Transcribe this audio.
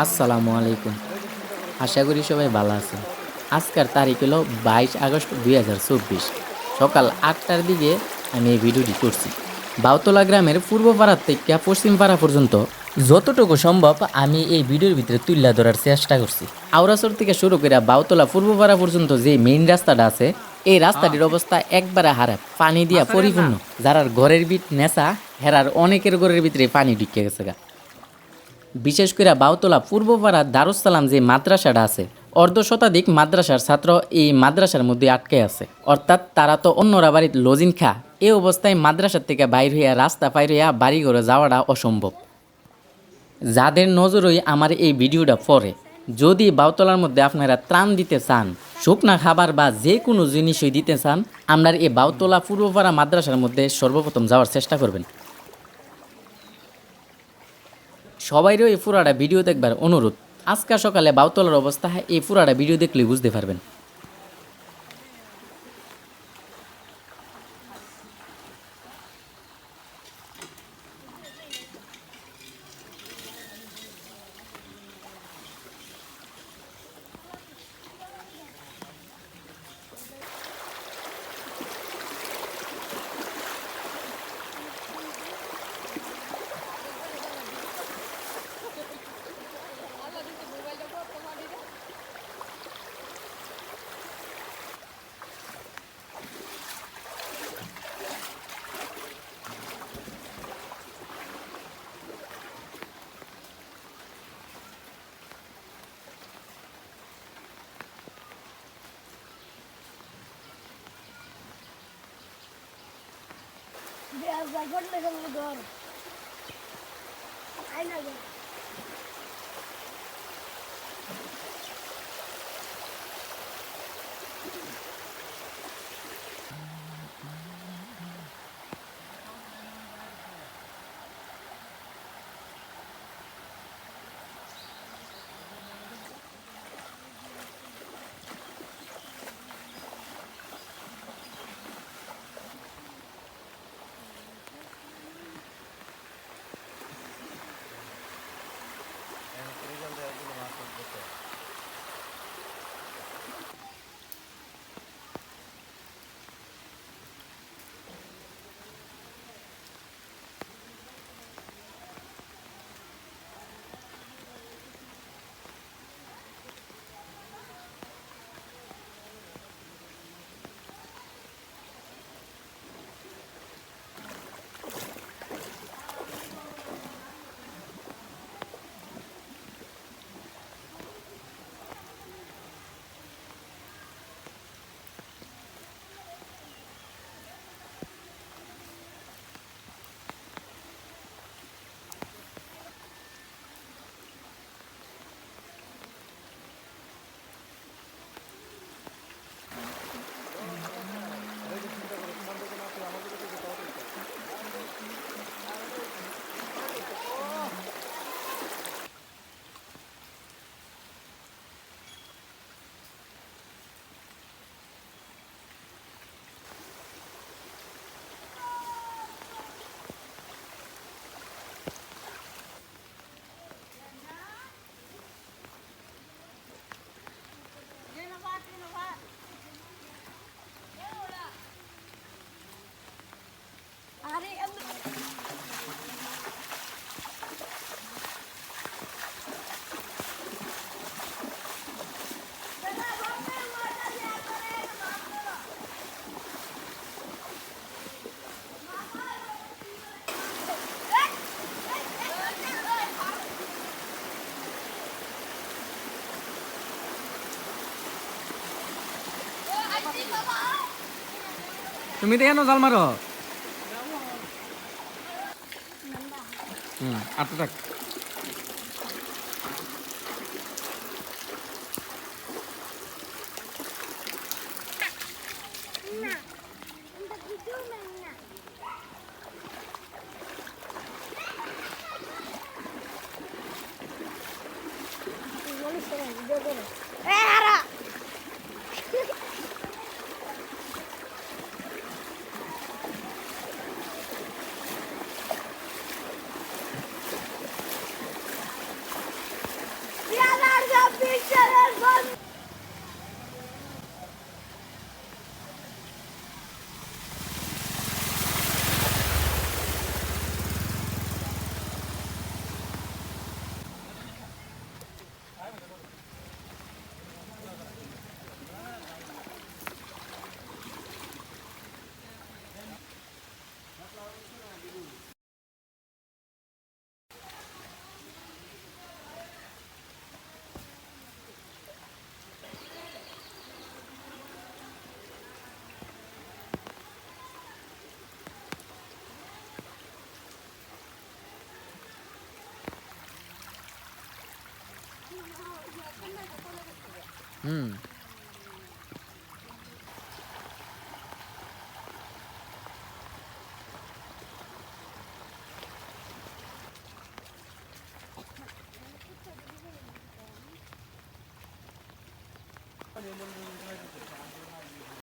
আসসালামু আলাইকুম। আশা করি সবাই ভালো আছেন। আজকের তারিখ হলো বাইশ আগস্ট দুই হাজার চব্বিশ। সকাল আটটার দিকে আমি এই ভিডিওটি করছি। বাউতলা গ্রামের পূর্ব পাড়ার থেকে পশ্চিম পাড়া পর্যন্ত যতটুকু সম্ভব আমি এই ভিডিওর ভিতরে তুলে ধরার চেষ্টা করছি। আওরাসর থেকে শুরু করে বাউতলা পূর্ব পাড়া পর্যন্ত যে মেইন রাস্তাটা আছে এই রাস্তাটির অবস্থা একবারে হারাপ পানি দিয়া পরিপূর্ণ। যারার ঘরের ভিত নেশা হেরার অনেকের ঘরের ভিতরে পানি ঢুকে গেছে গা। বিশেষ করে বাউতলা পূর্বপাড়া দারুসালাম যে মাদ্রাসাটা আছে অর্ধ শতাধিক মাদ্রাসার ছাত্র এই মাদ্রাসার মধ্যে আটকে আছে। অর্থাৎ তারা তো অন্যরা বাড়ির লজিন খা এই অবস্থায় মাদ্রাসার থেকে বাইর হইয়া রাস্তা পাইর হইয়া বাড়ি ঘরে যাওয়াটা অসম্ভব। যাদের নজরই আমার এই ভিডিওটা পড়ে, যদি বাউতলার মধ্যে আপনারা ত্রাণ দিতে চান, শুকনা খাবার বা যে কোনো জিনিসই দিতে চান আপনার এই বাউতলা পূর্বপাড়া মাদ্রাসার মধ্যে সর্বপ্রথম যাওয়ার চেষ্টা করবেন। সবাইরও এই পুরাটা ভিডিও দেখবার অনুরোধ। আজকে সকালে বাউতলার অবস্থা, এই পুরাটা ভিডিও দেখলে বুঝতে পারবেন। Biraz daha mi doğru? Aynen. তুমি তো কেন জাল মারো। হুম আটটা এ Richard, হুম